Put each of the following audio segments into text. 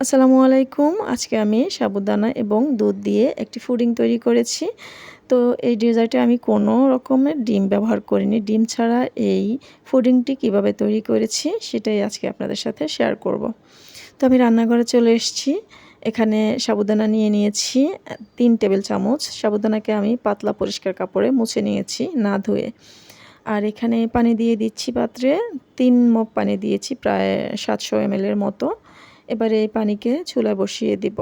আসসালামু আলাইকুম। আজকে আমি সাবুদানা এবং দুধ দিয়ে একটি ফুডিং তৈরি করেছি। তো এই ডেজার্টে আমি কোনো রকমের ডিম ব্যবহার করিনি। ডিম ছাড়া এই ফুডিংটি কীভাবে তৈরি করেছি সেটাই আজকে আপনাদের সাথে শেয়ার করব। তো আমি রান্নাঘরে চলে এসেছি। এখানে সাবুদানা নিয়ে নিয়েছি তিন টেবিল চামচ। সাবুদানাকে আমি পাতলা পরিষ্কার কাপড়ে মুছে নিয়েছি না ধুয়ে। আর এখানে পানি দিয়ে দিচ্ছি পাত্রে। তিন মগ পানি দিয়েছি প্রায় সাতশো এম মতো। এবারে এই পানিকে চুলায় বসিয়ে দিব।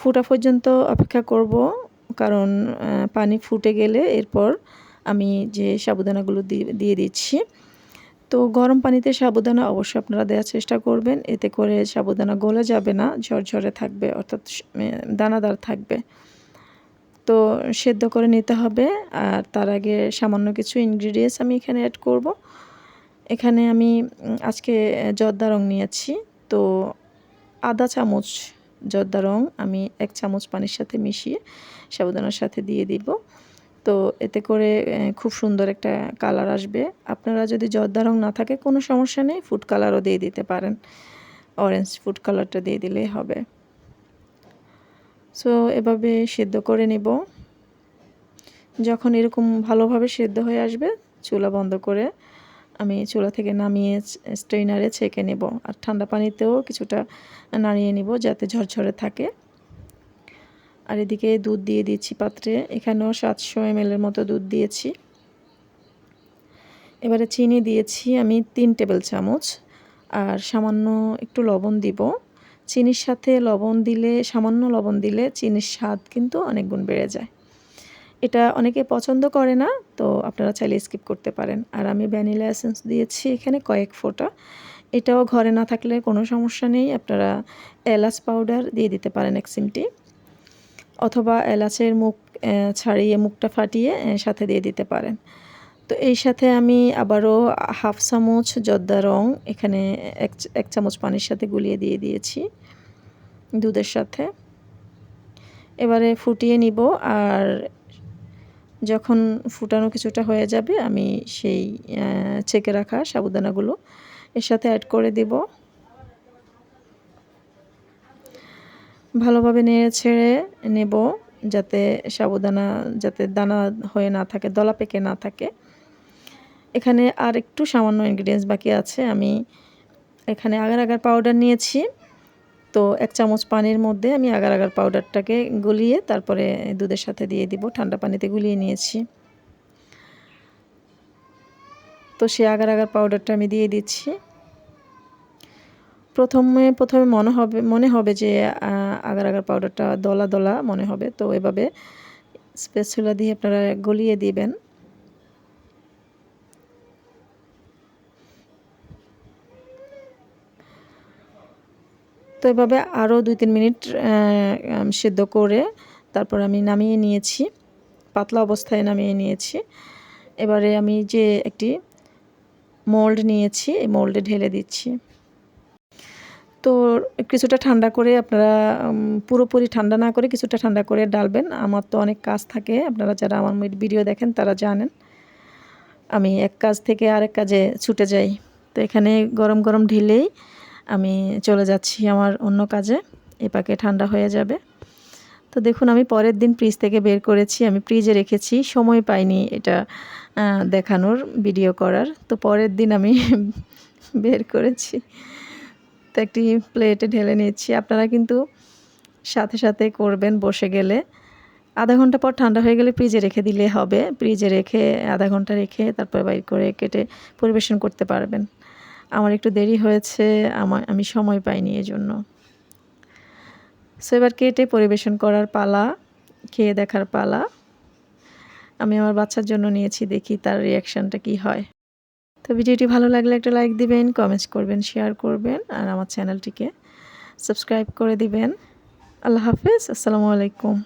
ফুটা পর্যন্ত অপেক্ষা করব, কারণ পানি ফুটে গেলে এরপর আমি যে সাবুদানাগুলো দিয়ে দিচ্ছি, তো গরম পানিতে সাবুদানা অবশ্যই আপনারা দেওয়ার চেষ্টা করবেন। এতে করে সাবুদানা গলে যাবে না, ঝরঝরে থাকবে, অর্থাৎ দানাদার থাকবে। তো সেদ্ধ করে নিতে হবে, আর তার আগে সামান্য কিছু ইনগ্রিডিয়েন্টস আমি এখানে অ্যাড করব। এখানে আমি আজকে জর্দা রং নিয়েছি, তো আধা চামচ জর্দা রং আমি এক চামচ পানির সাথে মিশিয়ে সাবুদানার সাথে দিয়ে দিব। তো এতে করে খুব সুন্দর একটা কালার আসবে। আপনারা যদি জর্দা রং না থাকে, কোনো সমস্যা নেই, ফুড কালারও দিয়ে দিতে পারেন। অরেঞ্জ ফুড কালারটা দিয়ে দিলেই হবে। সো, এভাবে সেদ্ধ করে নেব। যখন এরকম ভালোভাবে সেদ্ধ হয়ে আসবে, চুলা বন্ধ করে আমি চুলা থেকে নামিয়ে স্ট্রেনারে ছেঁকে নেব আর ঠান্ডা পানিতেও কিছুটা নাড়িয়ে নিব যাতে ঝরঝরে থাকে। আর এদিকে দুধ দিয়ে দিচ্ছি পাত্রে। এখানেও সাতশো এম এর মতো দুধ দিয়েছি। এবারে চিনি দিয়েছি আমি তিন টেবিল চামচ আর সামান্য একটু লবণ দিব। চিনির সাথে লবণ দিলে, সামান্য লবণ দিলে চিনির স্বাদ কিন্তু অনেক গুণ বেড়ে যায়। এটা অনেকে পছন্দ করে না, তো আপনারা চাইলে স্কিপ করতে পারেন। আর আমি ভ্যানিলা এসেন্স দিয়েছি এখানে কয়েক ফোঁটা। এটাও ঘরে না থাকলে কোনো সমস্যা নেই, আপনারা এলাচ পাউডার দিয়ে দিতে পারেন এক সিমটি অথবা এলাচের মুখ ছাড়িয়ে মুখটা ফাটিয়ে সাথে দিয়ে দিতে পারেন। তো এই সাথে আমি আবারও হাফ চামচ জর্দা রং এখানে এক এক চামচ পানির সাথে গুলিয়ে দিয়ে দিয়েছি দুধের সাথে। এবারে ফুটিয়ে নিব আর যখন ফুটানো কিছুটা হয়ে যাবে, আমি সেই চেকে রাখা সাবুদানাগুলো এর সাথে অ্যাড করে দেব। ভালোভাবে নেড়ে ছেড়ে নেব যাতে সাবুদানা, যাতে দানা হয়ে না থাকে, দলা পেকে না থাকে। এখানে আর একটু সামান্য ইনগ্রিডিয়েন্টস বাকি আছে, আমি এখানে আগার আগার পাউডার নিয়েছি। তো এক চামচ পানির মধ্যে আমি আগার আগার পাউডারটাকে গুলিয়ে তারপরে দুধের সাথে দিয়ে দিব। ঠান্ডা পানিতে গুলিয়ে নিয়েছি। তো সে আগার আগার পাউডারটা আমি দিয়ে দিচ্ছি। প্রথমে প্রথমে মনে হবে মনে হবে যে আগার আগার পাউডারটা দলা দলা মনে হবে। তো এভাবে স্পেসুলা দিয়ে আপনারা গলিয়ে দিবেন। এভাবে আরও দুই তিন মিনিট সেদ্ধ করে তারপর আমি নামিয়ে নিয়েছি। পাতলা অবস্থায় নামিয়ে নিয়েছি। এবারে আমি যে একটি মোল্ড নিয়েছি, এই মোল্ডে ঢেলে দিচ্ছি। তো কিছুটা ঠান্ডা করে আপনারা পুরোপুরি ঠান্ডা না করে কিছুটা ঠান্ডা করে ডালবেন। আমার তো অনেক কাজ থাকে, আপনারা যারা আমার ভিডিও দেখেন তারা জানেন। আমি এক কাজ থেকে আরেক কাজে ছুটে যাই। তো এখানে গরম গরম ঢিলেই আমি চলে যাচ্ছি আমার অন্য কাজে। এ পাকে ঠান্ডা হয়ে যাবে। তো দেখুন, আমি পরের দিন ফ্রিজ থেকে বের করেছি, আমি ফ্রিজে রেখেছি, সময় পাইনি এটা দেখানোর ভিডিও করার। তো পরের দিন আমি বের করেছি। তো একটি প্লেটে ঢেলে নিচ্ছি আপনারা কিন্তু সাথে সাথে করবেন বসে গেলে। আধা ঘণ্টা পর ঠান্ডা হয়ে গেলে ফ্রিজে রেখে দিলে হবে। ফ্রিজে রেখে, আধা ঘণ্টা রেখে তারপর বাইর করে কেটে পরিবেশন করতে পারবেন। আমার একটু দেরি হয়েছে, আমার, আমি সময় পাইনি এজন্য। সো এবার কেটে পরিবেশন করার পালা, খেয়ে দেখার পালা। আমি আমার বাচ্চার জন্য নিয়েছি, দেখি তার রিয়াকশানটা কি হয়। তো ভিডিওটি ভালো লাগলে একটা লাইক দিবেন কমেন্টস করবেন শেয়ার করবেন, আর আমার চ্যানেলটিকে সাবস্ক্রাইব করে দিবেন। আল্লাহ হাফেজ, আসসালামু আলাইকুম।